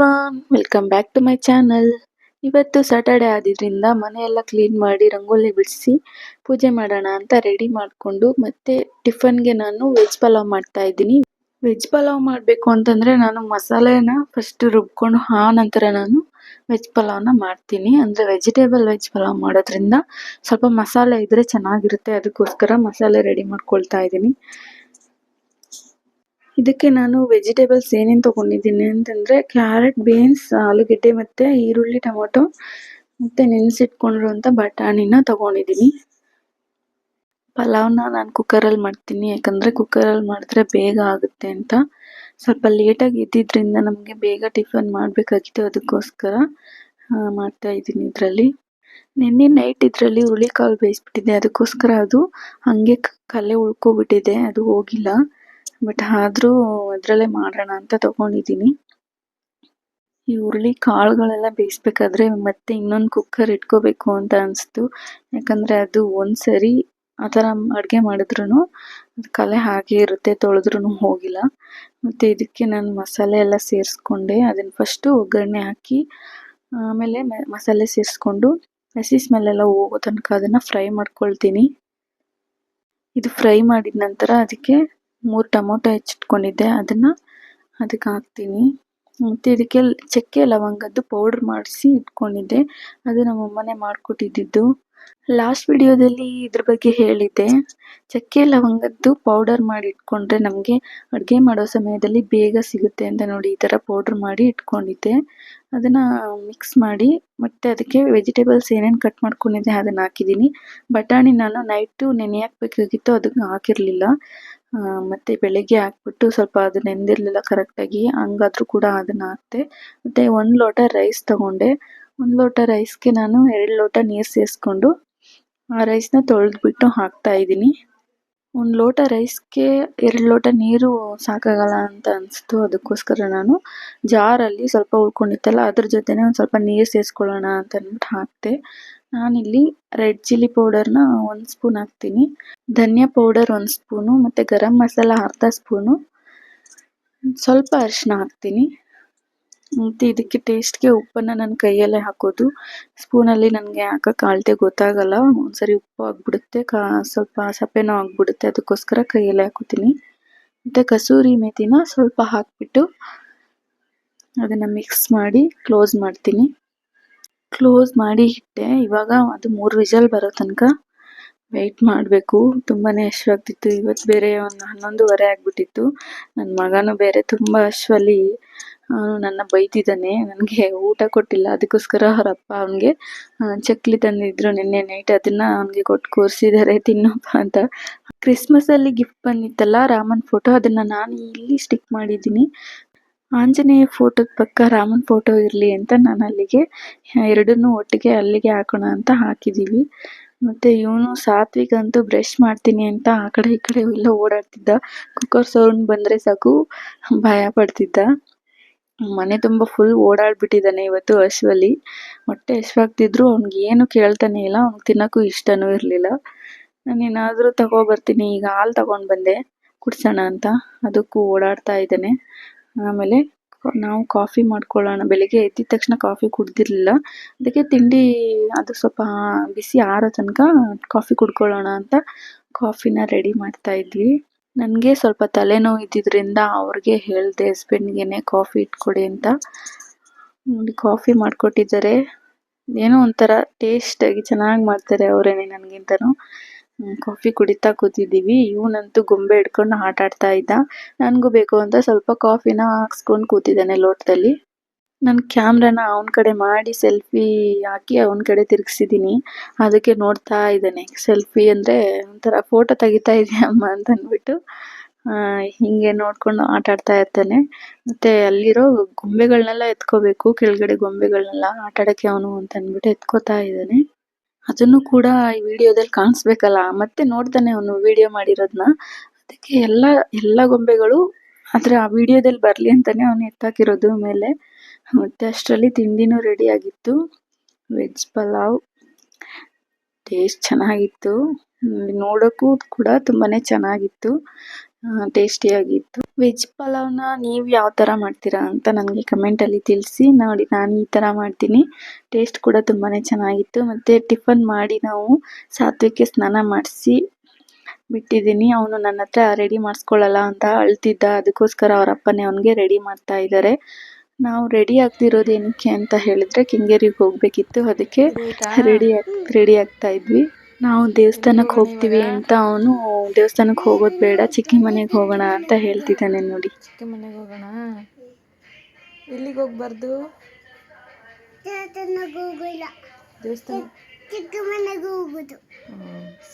Everyone welcome back to my channel ಇವತ್ತು Saturday ಆದಿದ್ರಿಂದ ಮನೆಯೆಲ್ಲ ಕ್ಲೀನ್ ಮಾಡಿ ರಂಗೋಲಿ ಬಿಡಿಸಿ ಪೂಜೆ ಮಾಡೋಣ ಅಂತ ರೆಡಿ ಮಾಡಿಕೊಂಡು ಮತ್ತೆ ಟಿಫನ್ಗೆ ನಾನು ವೆಜ್ ಪಲಾವ್ ಮಾಡ್ತಾ ಇದ್ದೀನಿ. ವೆಜ್ ಪಲಾವ್ ಮಾಡಬೇಕು ಅಂತಂದ್ರೆ ನಾನು ಮಸಾಲೆನ ಫಸ್ಟ್ ರುಬ್ಕೊಂಡು ಆ ನಂತರ ನಾನು ವೆಜ್ ಪಲಾವ್ನ ಮಾಡ್ತೀನಿ. ಅಂದ್ರೆ ವೆಜಿಟೇಬಲ್ ವೆಜ್ ಪಲಾವ್ ಮಾಡೋದ್ರಿಂದ ಸ್ವಲ್ಪ ಮಸಾಲೆ ಇದ್ರೆ ಚೆನ್ನಾಗಿರುತ್ತೆ. ಅದಕ್ಕೋಸ್ಕರ ಮಸಾಲೆ ರೆಡಿ ಮಾಡ್ಕೊಳ್ತಾ ಇದ್ದೀನಿ. ಇದಕ್ಕೆ ನಾನು ವೆಜಿಟೇಬಲ್ಸ್ ಏನೇನು ತಗೊಂಡಿದ್ದೀನಿ ಅಂತಂದರೆ ಕ್ಯಾರೆಟ್ ಬೀನ್ಸ್ ಆಲೂಗೆಡ್ಡೆ ಮತ್ತು ಈರುಳ್ಳಿ, ಟೊಮೊಟೊ ಮತ್ತೆ ನೆನೆಸಿಟ್ಕೊಂಡಿರುವಂಥ ಬಟಾಣಿನ ತಗೊಂಡಿದ್ದೀನಿ. ಪಲಾವ್ನ ನಾನು ಕುಕ್ಕರಲ್ಲಿ ಮಾಡ್ತೀನಿ, ಯಾಕಂದರೆ ಕುಕ್ಕರಲ್ಲಿ ಮಾಡಿದ್ರೆ ಬೇಗ ಆಗುತ್ತೆ ಅಂತ. ಸ್ವಲ್ಪ ಲೇಟಾಗಿ ಇದ್ದಿದ್ದರಿಂದ ನಮಗೆ ಬೇಗ ಟಿಫನ್ ಮಾಡಬೇಕಾಗಿತ್ತು ಅದಕ್ಕೋಸ್ಕರ ಮಾಡ್ತಾ ಇದ್ದೀನಿ ಇದರಲ್ಲಿ. ನಿನ್ನೆ ನೈಟ್ ಇದರಲ್ಲಿ ಹುಳಿಕಾಳು ಬೇಯಿಸ್ಬಿಟ್ಟಿದ್ದೆ, ಅದಕ್ಕೋಸ್ಕರ ಅದು ಹಂಗೆ ಕಲೆ ಉಳ್ಕೊಬಿಟ್ಟಿದೆ, ಅದು ಹೋಗಿಲ್ಲ. ಬಟ್ ಆದ್ರೂ ಅದ್ರಲ್ಲೇ ಮಾಡೋಣ ಅಂತ ತಗೊಂಡಿದ್ದೀನಿ. ಈ ಹುರುಳಿ ಕಾಳುಗಳೆಲ್ಲ ಬೇಯಿಸ್ಬೇಕಾದ್ರೆ ಮತ್ತೆ ಇನ್ನೊಂದು ಕುಕ್ಕರ್ ಇಟ್ಕೋಬೇಕು ಅಂತ ಅನಿಸ್ತು. ಯಾಕಂದ್ರೆ ಅದು ಒಂದ್ಸರಿ ಆ ಥರ ಅಡುಗೆ ಮಾಡಿದ್ರು ಕಲೆ ಹಾಗೆ ಇರುತ್ತೆ ತೊಳೆದ್ರೂ ಹೋಗಿಲ್ಲ. ಮತ್ತೆ ಇದಕ್ಕೆ ನಾನು ಮಸಾಲೆ ಎಲ್ಲ ಸೇರಿಸ್ಕೊಂಡೆ. ಅದನ್ನ ಫಸ್ಟು ಒಗ್ಗರಣೆ ಹಾಕಿ, ಆಮೇಲೆ ಮಸಾಲೆ ಸೇರಿಸ್ಕೊಂಡು ಹಸಿ ಸ್ಮೆಲ್ಲೆಲ್ಲ ಹೋಗೋ ತನಕ ಅದನ್ನು ಫ್ರೈ ಮಾಡ್ಕೊಳ್ತೀನಿ. ಇದು ಫ್ರೈ ಮಾಡಿದ ನಂತರ ಅದಕ್ಕೆ ಮೂರು ಟೊಮೊಟೊ ಹೆಚ್ಚಿಟ್ಕೊಂಡಿದ್ದೆ. ಅದನ್ನು ಅದಕ್ಕೆ ಹಾಕ್ತೀನಿ. ಮತ್ತು ಇದಕ್ಕೆ ಚಕ್ಕೆ ಲವಂಗದ್ದು ಪೌಡ್ರ್ ಮಾಡಿಸಿ ಇಟ್ಕೊಂಡಿದ್ದೆ. ಅದು ನಮ್ಮಮ್ಮನೇ ಮಾಡಿಕೊಟ್ಟಿದ್ದು. ಲಾಸ್ಟ್ ವಿಡಿಯೋದಲ್ಲಿ ಇದ್ರ ಬಗ್ಗೆ ಹೇಳಿದ್ದೆ. ಚಕ್ಕೆ ಲವಂಗದ್ದು ಪೌಡರ್ ಮಾಡಿ ಇಟ್ಕೊಂಡ್ರೆ ನಮಗೆ ಅಡುಗೆ ಮಾಡೋ ಸಮಯದಲ್ಲಿ ಬೇಗ ಸಿಗುತ್ತೆ ಅಂತ ನೋಡಿ ಈ ಥರ ಪೌಡ್ರ್ ಮಾಡಿ ಇಟ್ಕೊಂಡಿದ್ದೆ. ಅದನ್ನು ಮಿಕ್ಸ್ ಮಾಡಿ ಮತ್ತು ಅದಕ್ಕೆ ವೆಜಿಟೇಬಲ್ಸ್ ಏನೇನು ಕಟ್ ಮಾಡ್ಕೊಂಡಿದ್ದೆ ಅದನ್ನು ಹಾಕಿದ್ದೀನಿ. ಬಟಾಣಿ ನಾನು ನೈಟು ನೆನೆ ಹಾಕ್ಬೇಕಾಗಿತ್ತು, ಅದಕ್ಕೆ ಹಾಕಿರಲಿಲ್ಲ. ಮತ್ತೆ ಬೆಳಗ್ಗೆ ಹಾಕ್ಬಿಟ್ಟು ಸ್ವಲ್ಪ ಅದು ನೆಂದಿರಲಿಲ್ಲ ಕರೆಕ್ಟಾಗಿ ಹಂಗಾದ್ರೂ ಕೂಡ ಅದನ್ನು ಹಾಕಿದೆ. ಮತ್ತು ಒಂದು ಲೋಟ ರೈಸ್ ತಗೊಂಡೆ. ಒಂದು ಲೋಟ ರೈಸ್ಗೆ ನಾನು ಎರಡು ಲೋಟ ನೀರು ಸೇರಿಸ್ಕೊಂಡು ಆ ರೈಸ್ನ ತೊಳೆದ್ಬಿಟ್ಟು ಹಾಕ್ತಾ ಇದ್ದೀನಿ. ಒಂದು ಲೋಟ ರೈಸ್ಗೆ ಎರಡು ಲೋಟ ನೀರು ಸಾಕಾಗಲ್ಲ ಅಂತ ಅನಿಸ್ತು. ಅದಕ್ಕೋಸ್ಕರ ನಾನು ಜಾರಲ್ಲಿ ಸ್ವಲ್ಪ ಉಳ್ಕೊಂಡಿತ್ತಲ್ಲ, ಅದ್ರ ಜೊತೆನೇ ಒಂದು ಸ್ವಲ್ಪ ನೀರು ಸೇರಿಸ್ಕೊಳ್ಳೋಣ ಅಂತ ಅಂದ್ಬಿಟ್ಟು ಹಾಕಿದೆ. ನಾನಿಲ್ಲಿ ರೆಡ್ ಚಿಲ್ಲಿ ಪೌಡರ್ನ ಒಂದು ಸ್ಪೂನ್ ಹಾಕ್ತೀನಿ. ಧನಿಯಾ ಪೌಡರ್ ಒಂದು ಸ್ಪೂನು ಮತ್ತು ಗರಂ ಮಸಾಲ ಅರ್ಧ ಸ್ಪೂನು. ಸ್ವಲ್ಪ ಅರಿಶಿನ ಹಾಕ್ತೀನಿ. ಮತ್ತು ಇದಕ್ಕೆ ಟೇಸ್ಟ್ಗೆ ಉಪ್ಪನ್ನು ನಾನು ಕೈಯಲ್ಲೇ ಹಾಕೋದು. ಸ್ಪೂನಲ್ಲಿ ನನಗೆ ಹಾಕ ಅಳತೆ ಗೊತ್ತಾಗಲ್ಲ. ಒಂದ್ಸರಿ ಉಪ್ಪು ಆಗಿಬಿಡುತ್ತೆ. ಕಾ ಸ್ವಲ್ಪ ಸಪ್ಪೆನೂ ಆಗಿಬಿಡುತ್ತೆ. ಅದಕ್ಕೋಸ್ಕರ ಕೈಯಲ್ಲೇ ಹಾಕೋತೀನಿ. ಮತ್ತು ಕಸೂರಿ ಮೆಥಿನ ಸ್ವಲ್ಪ ಹಾಕಿಬಿಟ್ಟು ಅದನ್ನು ಮಿಕ್ಸ್ ಮಾಡಿ ಕ್ಲೋಸ್ ಮಾಡ್ತೀನಿ. ಕ್ಲೋಸ್ ಮಾಡಿ ಇಟ್ಟೆ. ಇವಾಗ ಅದು ಮೂರು ವಿಷಲ್ ಬರೋ ತನಕ ವೆಯ್ಟ್ ಮಾಡಬೇಕು. ತುಂಬಾ ಹಶ್ವಾಗ್ತಿತ್ತು ಇವತ್ತು ಬೇರೆ ಒಂದು ಹನ್ನೊಂದುವರೆ ಆಗಿಬಿಟ್ಟಿತ್ತು. ನನ್ನ ಮಗನೂ ಬೇರೆ ತುಂಬ ಹಶ್ವಲ್ಲಿ ನನ್ನ ಬೈತಿದ್ದಾನೆ. ನನಗೆ ಊಟ ಕೊಟ್ಟಿಲ್ಲ. ಅದಕ್ಕೋಸ್ಕರ ಅವ್ರ ಅಪ್ಪ ಅವನಿಗೆ ಚಕ್ಲಿ ತಂದಿದ್ರು ನಿನ್ನೆ ನೈಟ್ ಅದನ್ನು ಅವನಿಗೆ ಕೊಟ್ಟು ಕೂರಿಸಿದ್ದಾರೆ, ತಿನ್ನಪ್ಪ ಅಂತ. ಕ್ರಿಸ್ಮಸ್ ಅಲ್ಲಿ ಗಿಫ್ಟ್ ಬಂದಿತ್ತಲ್ಲ ರಾಮನ್ ಫೋಟೋ ಅದನ್ನ ನಾನು ಇಲ್ಲಿ ಸ್ಟಿಕ್ ಮಾಡಿದ್ದೀನಿ. ಆಂಜನೇಯ ಫೋಟೋದ ಪಕ್ಕ ರಾಮನ್ ಫೋಟೋ ಇರಲಿ ಅಂತ ನಾನು ಅಲ್ಲಿಗೆ ಎರಡನ್ನೂ ಒಟ್ಟಿಗೆ ಅಲ್ಲಿಗೆ ಹಾಕೋಣ ಅಂತ ಹಾಕಿದ್ದೀವಿ ಮತ್ತೆ ಇವನು ಸಾತ್ವಿಕ್ ಅಂತೂ ಬ್ರಷ್ ಮಾಡ್ತೀನಿ ಅಂತ ಆ ಕಡೆ ಈ ಕಡೆ ಎಲ್ಲ ಓಡಾಡ್ತಿದ್ದ. ಕುಕ್ಕರ್ ಸೌಂಡ್ ಬಂದರೆ ಸಾಕು, ಭಯ ಪಡ್ತಿದ್ದ. ಮನೆ ತುಂಬ ಫುಲ್ ಓಡಾಡ್ಬಿಟ್ಟಿದ್ದಾನೆ ಇವತ್ತು ಹಸುವಲ್ಲಿ ಹೊಟ್ಟೆ ಹಶ್ವಾಗ್ತಿದ್ರು ಅವ್ನಿಗೆ ಏನು ಕೇಳ್ತಾನೆ ಇಲ್ಲ, ಅವ್ನಿಗೆ ತಿನ್ನೋಕ್ಕೂ ಇಷ್ಟನೂ ಇರಲಿಲ್ಲ. ನಾನು ಏನಾದರೂ ತಗೊಬರ್ತೀನಿ ಈಗ ಹಾಲು ತಗೊಂಡು ಬಂದೆ, ಕುಡ್ಸೋಣ ಅಂತ. ಅದಕ್ಕೂ ಓಡಾಡ್ತಾ ಇದ್ದಾನೆ. ಆಮೇಲೆ ನಾವು ಕಾಫಿ ಮಾಡ್ಕೊಳ್ಳೋಣ. ಬೆಳಗ್ಗೆ ಎದ್ದಿದ ತಕ್ಷಣ ಕಾಫಿ ಕುಡ್ದಿರಲಿಲ್ಲ. ಅದಕ್ಕೆ ತಿಂಡಿ ಅದು ಸ್ವಲ್ಪ ಬಿಸಿ ಆರೋ ತನಕ ಕಾಫಿ ಕುಡ್ಕೊಳ್ಳೋಣ ಅಂತ ಕಾಫಿನ ರೆಡಿ ಮಾಡ್ತಾ ಇದ್ವಿ. ನನಗೆ ಸ್ವಲ್ಪ ತಲೆನೋವು ಇದ್ದಿದ್ದರಿಂದ ಅವ್ರಿಗೆ ಹೇಳಿದೆ ಹಸ್ಬೆಂಡ್ಗೆ ಕಾಫಿ ಇಟ್ಕೊಡಿ ಅಂತ. ನೋಡಿ, ಕಾಫಿ ಮಾಡಿಕೊಟ್ಟಿದ್ದಾರೆ. ಏನೋ ಒಂಥರ ಟೇಸ್ಟಾಗಿ ಚೆನ್ನಾಗಿ ಮಾಡ್ತಾರೆ ಅವರೇನೆ ನನಗಿಂತನೂ. ಕಾಫಿ ಕುಡಿತಾ ಕೂತಿದ್ದೀವಿ. ಇವನಂತೂ ಗೊಂಬೆ ಹಿಡ್ಕೊಂಡು ಆಟ ಆಡ್ತಾ ಇದ್ದ. ನನಗೂ ಬೇಕು ಅಂತ ಸ್ವಲ್ಪ ಕಾಫಿನ ಹಾಕ್ಸ್ಕೊಂಡು ಕೂತಿದ್ದಾನೆ ಲೋಟದಲ್ಲಿ. ನನ್ನ ಕ್ಯಾಮ್ರಾನ ಅವನ ಕಡೆ ಮಾಡಿ ಸೆಲ್ಫಿ ಹಾಕಿ ಅವನ ಕಡೆ ತಿರುಗಿಸಿದ್ದೀನಿ ಅದಕ್ಕೆ ನೋಡ್ತಾ ಇದ್ದಾನೆ. ಸೆಲ್ಫಿ ಅಂದರೆ ಒಂಥರ ಫೋಟೋ ತೆಗಿತಾ ಇದೆಯಮ್ಮ ಅಂತ ಅಂದ್ಬಿಟ್ಟು ಹಿಂಗೆ ನೋಡ್ಕೊಂಡು ಆಟ ಆಡ್ತಾ ಇರ್ತಾನೆ. ಮತ್ತೆ ಅಲ್ಲಿರೋ ಗೊಂಬೆಗಳನ್ನೆಲ್ಲ ಎತ್ಕೋಬೇಕು, ಕೆಳಗಡೆ ಗೊಂಬೆಗಳನ್ನೆಲ್ಲ ಆಟ ಆಡಕ್ಕೆ ಅವನು ಅಂತ ಅಂದ್ಬಿಟ್ಟು ಎತ್ಕೋತಾ ಇದ್ದಾನೆ. ಅದನ್ನು ಕೂಡ ಈ ವಿಡಿಯೋದಲ್ಲಿ ಕಾಣಿಸ್ಬೇಕಲ್ಲ? ಮತ್ತೆ ನೋಡ್ತಾನೆ ಅವನು ವಿಡಿಯೋ ಮಾಡಿರೋದನ್ನ ಅದಕ್ಕೆ ಎಲ್ಲ ಎಲ್ಲ ಗೊಂಬೆಗಳು ಆದರೆ ಆ ವಿಡಿಯೋದಲ್ಲಿ ಬರಲಿ ಅಂತಾನೆ ಅವನು ಎತ್ತಾಕಿರೋದು ಮೇಲೆ. ಮತ್ತೆ ಅಷ್ಟರಲ್ಲಿ ತಿಂಡಿನೂ ರೆಡಿ ಆಗಿತ್ತು. ವೆಜ್ ಪಲಾವ್. ಟೇಸ್ಟ್ ಚೆನ್ನಾಗಿತ್ತು. ನೋಡೋಕ್ಕೂ ಕೂಡ ತುಂಬಾನೇ ಚೆನ್ನಾಗಿತ್ತು. ಟೇಸ್ಟಿಯಾಗಿತ್ತು. ವೆಜ್ ಪಲಾವ್ನ ನೀವು ಯಾವ ಥರ ಮಾಡ್ತೀರಾ ಅಂತ ನನಗೆ ಕಮೆಂಟಲ್ಲಿ ತಿಳಿಸಿ. ನೋಡಿ ನಾನು ಈ ಥರ ಮಾಡ್ತೀನಿ. ಟೇಸ್ಟ್ ಕೂಡ ತುಂಬಾ ಚೆನ್ನಾಗಿತ್ತು. ಮತ್ತು ಟಿಫನ್ ಮಾಡಿ ನಾವು ಸಾತ್ವಿಕೆ ಸ್ನಾನ ಮಾಡಿಸಿ ಬಿಟ್ಟಿದ್ದೀನಿ. ಅವನು ನನ್ನ ಹತ್ರ ರೆಡಿ ಮಾಡಿಸ್ಕೊಳ್ಳಲ್ಲ ಅಂತ ಅಳ್ತಿದ್ದ. ಅದಕ್ಕೋಸ್ಕರ ಅವ್ರ ಅಪ್ಪನೇ ಅವನಿಗೆ ರೆಡಿ ಮಾಡ್ತಾ ಇದ್ದಾರೆ ನಾವು ರೆಡಿ ಆಗ್ತಿರೋದು ಏನಕ್ಕೆ ಅಂತ ಹೇಳಿದ್ರೆ ಕೆಂಗೇರಿಗೆ ಹೋಗ್ಬೇಕಿತ್ತು. ಅದಕ್ಕೆ ರೆಡಿ ರೆಡಿ ಆಗ್ತಾ ಇದ್ವಿ. ನಾವು ದೇವಸ್ಥಾನಕ್ಕೆ ಹೋಗ್ತೀವಿ ಅಂತ ಅವನು ದೇವಸ್ಥಾನಕ್ಕೆ ಹೋಗೋದು ಬೇಡ ಚಿಕ್ಕಿ ಮನೆಗೆ ಹೋಗೋಣ ಅಂತ ಹೇಳ್ತಿದ್ದಾನೆ ನೋಡಿ. ಚಿಕ್ಕ ಮನೆಗೆ ಹೋಗೋಣ? ಎಲ್ಲಿಗೆ ಹೋಗ್ಬಾರ್ದು? ದೇವಸ್ಥಾನ ಚಿಕ್ಕ ಮನೆಗೆ ಹೋಗುದು.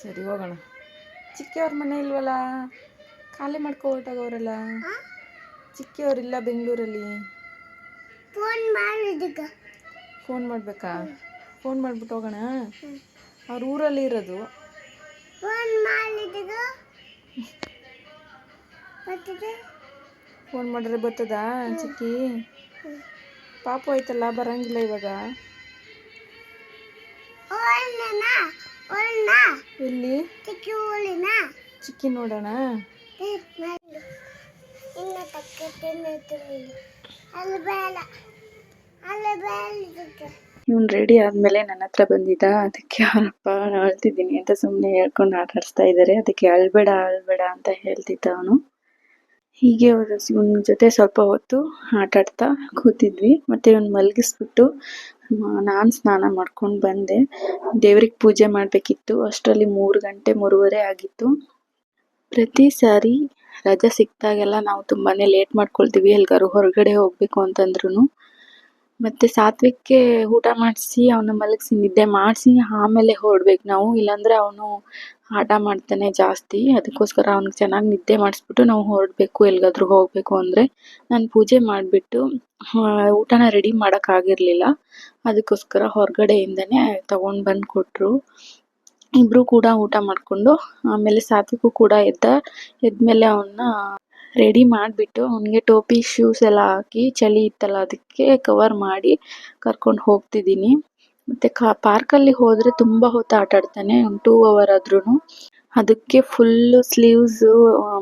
ಸರಿ ಹೋಗೋಣ. ಚಿಕ್ಕಿಯವ್ರ ಮನೆ ಇಲ್ವಲ್ಲ? ಖಾಲಿ ಮಾಡ್ಕೊ ಹೊರಟಾಗ ಅವರೆಲ್ಲ? ಬೆಂಗಳೂರಲ್ಲಿ? ಫೋನ್ ಬೆಂಗಳೂರಲ್ಲಿ ಫೋನ್ ಮಾಡಬೇಕಾ? ಫೋನ್ ಮಾಡ್ಬಿಟ್ಟು ಹೋಗೋಣ? ಅವ್ರ ಊರಲ್ಲಿ ಇರೋದು. ಫೋನ್ ಮಾಡಿದ್ರೆ ಬರ್ತದಾ ಚಿಕ್ಕಿ ಪಾಪ ಆಯ್ತಲ್ಲ ಬರಂಗಿಲ್ಲ ಇವಾಗ. ಎಲ್ಲಿ? ಚಿಕ್ಕ ನೋಡೋಣ. ಅಲ್ಲಿ ಬೇಡ. ಅಲ್ಲಿ ಬೇಡ. ಇವನು ರೆಡಿ ಆದ್ಮೇಲೆ ನನ್ನ ಹತ್ರ ಬಂದಿದ್ದ, ಅದಕ್ಕೆ ಅಪ್ಪ ಅಳ್ತಿದ್ದೀನಿ ಅಂತ ಸುಮ್ಮನೆ ಹೇಳ್ಕೊಂಡು ಆಟ ಆಡಿಸ್ತಾ ಇದ್ದಾರೆ ಅದಕ್ಕೆ ಅಳ್ಬೇಡ ಅಳ್ಬೇಡ ಅಂತ ಹೇಳ್ತಿದ್ದ ಅವನು. ಹೀಗೆ ಇವನ ಜೊತೆ ಸ್ವಲ್ಪ ಹೊತ್ತು ಆಟ ಆಡ್ತಾ ಕೂತಿದ್ವಿ. ಮತ್ತೆ ಇವನ್ ಮಲಗಿಸ್ಬಿಟ್ಟು ನಾನು ಸ್ನಾನ ಮಾಡ್ಕೊಂಡು ಬಂದೆ. ದೇವ್ರಿಗೆ ಪೂಜೆ ಮಾಡಬೇಕಿತ್ತು. ಅಷ್ಟರಲ್ಲಿ ಮೂರು ಗಂಟೆ ಮೂರುವರೆ ಆಗಿತ್ತು. ಪ್ರತಿ ಸಾರಿ ರಜೆ ಸಿಕ್ತಾಗೆಲ್ಲ ನಾವು ತುಂಬಾನೇ ಲೇಟ್ ಮಾಡ್ಕೊಳ್ತೀವಿ. ಎಲ್ಗಾರು ಹೊರಗಡೆ ಹೋಗ್ಬೇಕು ಅಂತಂದ್ರೂ ಮತ್ತೆ ಸಾತ್ವಿಕ್ಗೆ ಊಟ ಮಾಡಿಸಿ, ಅವನ ಮಲಗಿಸಿ, ನಿದ್ದೆ ಮಾಡಿಸಿ, ಆಮೇಲೆ ಹೊರಡ್ಬೇಕು ನಾವು. ಇಲ್ಲಾಂದ್ರೆ ಅವನು ಆಟ ಮಾಡ್ತಾನೆ ಜಾಸ್ತಿ. ಅದಕ್ಕೋಸ್ಕರ ಅವ್ನಿಗೆ ಚೆನ್ನಾಗಿ ನಿದ್ದೆ ಮಾಡಿಸ್ಬಿಟ್ಟು ನಾವು ಹೊರಡ್ಬೇಕು ಎಲ್ಲಿಗಾದ್ರೂ ಹೋಗಬೇಕು ಅಂದರೆ. ನಾನು ಪೂಜೆ ಮಾಡಿಬಿಟ್ಟು ಊಟನ ರೆಡಿ ಮಾಡೋಕ್ಕಾಗಿರಲಿಲ್ಲ ಅದಕ್ಕೋಸ್ಕರ ಹೊರಗಡೆಯಿಂದನೇ ತಗೊಂಡು ಬಂದು ಕೊಟ್ಟರು ಇಬ್ಬರೂ ಕೂಡ ಊಟ ಮಾಡಿಕೊಂಡು, ಆಮೇಲೆ ಸಾತ್ವಿಕು ಕೂಡ ಎದ್ದ, ಎದ್ಮೇಲೆ ಅವನ್ನ ರೆಡಿ ಮಾಡಿಬಿಟ್ಟು ಅವನಿಗೆ ಟೋಪಿ ಶೂಸ್ ಎಲ್ಲ ಹಾಕಿ ಚಳಿ ಇತ್ತಲ್ಲ ಅದಕ್ಕೆ ಕವರ್ ಮಾಡಿ ಕರ್ಕೊಂಡು ಹೋಗ್ತಿದ್ದೀನಿ. ಮತ್ತು ಕಾ ಪಾರ್ಕಲ್ಲಿ ಹೋದರೆ ತುಂಬ ಹೊತ್ತು ಆಟ ಆಡ್ತಾನೆ, ಒಂದು ಟೂ ಅವರ್ ಆದ್ರೂ ಅದಕ್ಕೆ ಫುಲ್ಲು ಸ್ಲೀವ್ಸು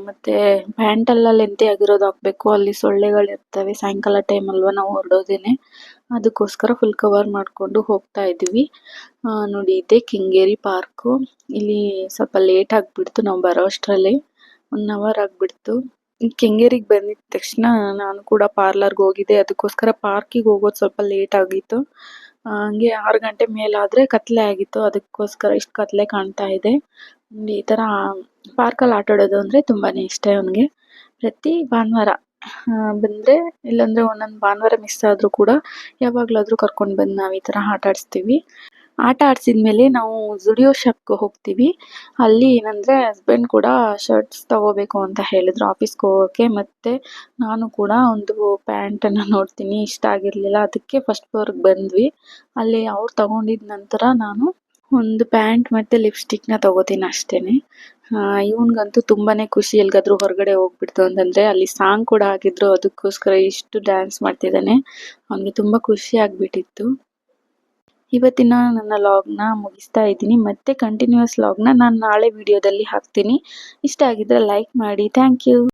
ಮತ್ತು ಪ್ಯಾಂಟಲ್ಲ ಲೆಂತೆ ಆಗಿರೋದು ಹಾಕ್ಬೇಕು. ಅಲ್ಲಿ ಸೊಳ್ಳೆಗಳಿರ್ತವೆ ಸಾಯಂಕಾಲ ಟೈಮ್ ಅಲ್ವಾ ನಾವು ಹೊರಡೋದೇನೆ. ಅದಕ್ಕೋಸ್ಕರ ಫುಲ್ ಕವರ್ ಮಾಡಿಕೊಂಡು ಹೋಗ್ತಾ ಇದ್ವಿ. ನೋಡಿ, ಇದೆ ಕೆಂಗೇರಿ ಪಾರ್ಕು ಇಲ್ಲಿ ಸ್ವಲ್ಪ ಲೇಟ್ ಆಗಿಬಿಡ್ತು, ನಾವು ಬರೋ ಅಷ್ಟರಲ್ಲಿ. ಒನ್ ಅವರ್ ಆಗಿಬಿಡ್ತು. ಕೆಂಗೇರಿಗೆ ಬಂದಿದ್ ತಕ್ಷಣ ನಾನು ಕೂಡ ಪಾರ್ಲರ್ಗೆ ಹೋಗಿದ್ದೆ. ಅದಕ್ಕೋಸ್ಕರ ಪಾರ್ಕಿಗೆ ಹೋಗೋದು ಸ್ವಲ್ಪ ಲೇಟ್ ಆಗಿತ್ತು. ಹಂಗೆ ಆರು ಗಂಟೆ ಮೇಲಾದರೆ ಕತ್ಲೆ ಆಗಿತ್ತು. ಅದಕ್ಕೋಸ್ಕರ ಇಷ್ಟು ಕತ್ಲೆ ಕಾಣ್ತಾ ಇದೆ. ಈ ಥರ ಪಾರ್ಕಲ್ಲಿ ಆಟ ಆಡೋದು ಅಂದರೆ ತುಂಬಾ ಇಷ್ಟ ಅವನಿಗೆ. ಪ್ರತಿ ಭಾನುವಾರ ಬಂದರೆ ಇಲ್ಲಾಂದರೆ ಒಂದೊಂದು ಭಾನುವಾರ ಮಿಸ್ ಆದರೂ ಕೂಡ ಯಾವಾಗಲಾದರೂ ಕರ್ಕೊಂಡು ಬಂದು ನಾವು ಈ ಥರ ಆಟ ಆಡಿಸ್ತೀವಿ. ಆಟ ಆಡಿಸಿದ್ಮೇಲೆ ನಾವು ಜುಡಿಯೋ ಶಾಪ್ಗೆ ಹೋಗ್ತೀವಿ. ಅಲ್ಲಿ ಏನಂದರೆ ಹಸ್ಬೆಂಡ್ ಕೂಡ ಶರ್ಟ್ಸ್ ತಗೋಬೇಕು ಅಂತ ಹೇಳಿದ್ರು ಆಫೀಸ್ಗೆ ಹೋಗೋಕ್ಕೆ ಮತ್ತು ನಾನು ಕೂಡ ಒಂದು ಪ್ಯಾಂಟನ್ನು ನೋಡ್ತೀನಿ, ಇಷ್ಟ ಆಗಿರಲಿಲ್ಲ. ಅದಕ್ಕೆ ಫಸ್ಟ್ ಫ್ಲೋರ್ಗೆ ಬಂದ್ವಿ. ಅಲ್ಲಿ ಅವ್ರು ತಗೊಂಡಿದ ನಂತರ ನಾನು ಒಂದು ಪ್ಯಾಂಟ್ ಮತ್ತು ಲಿಪ್ಸ್ಟಿಕ್ನ ತಗೋತೀನಿ ಅಷ್ಟೇ ಇವನಿಗಂತೂ ತುಂಬಾ ಖುಷಿ. ಎಲ್ಲಿಗಾದ್ರೂ ಹೊರಗಡೆ ಹೋಗ್ಬಿಡ್ತು ಅಂತಂದರೆ ಅಲ್ಲಿ ಸಾಂಗ್ ಕೂಡ ಹಾಕಿದ್ರು. ಅದಕ್ಕೋಸ್ಕರ ಇಷ್ಟು ಡ್ಯಾನ್ಸ್ ಮಾಡ್ತಿದ್ದಾನೆ. ಅವನಿಗೆ ತುಂಬ ಖುಷಿ ಆಗಿಬಿಟ್ಟಿತ್ತು. ಇವತ್ತಿನ ನನ್ನ ಲಾಗ್ನ ಮುಗಿಸ್ತಾ ಇದ್ದೀನಿ. ಮತ್ತೆ ಕಂಟಿನ್ಯೂಸ್ ಲಾಗ್ನ ನಾನು ನಾಳೆ ವಿಡಿಯೋದಲ್ಲಿ ಹಾಕ್ತೀನಿ. ಇಷ್ಟ ಆಗಿದ್ರೆ ಲೈಕ್ ಮಾಡಿ. Thank you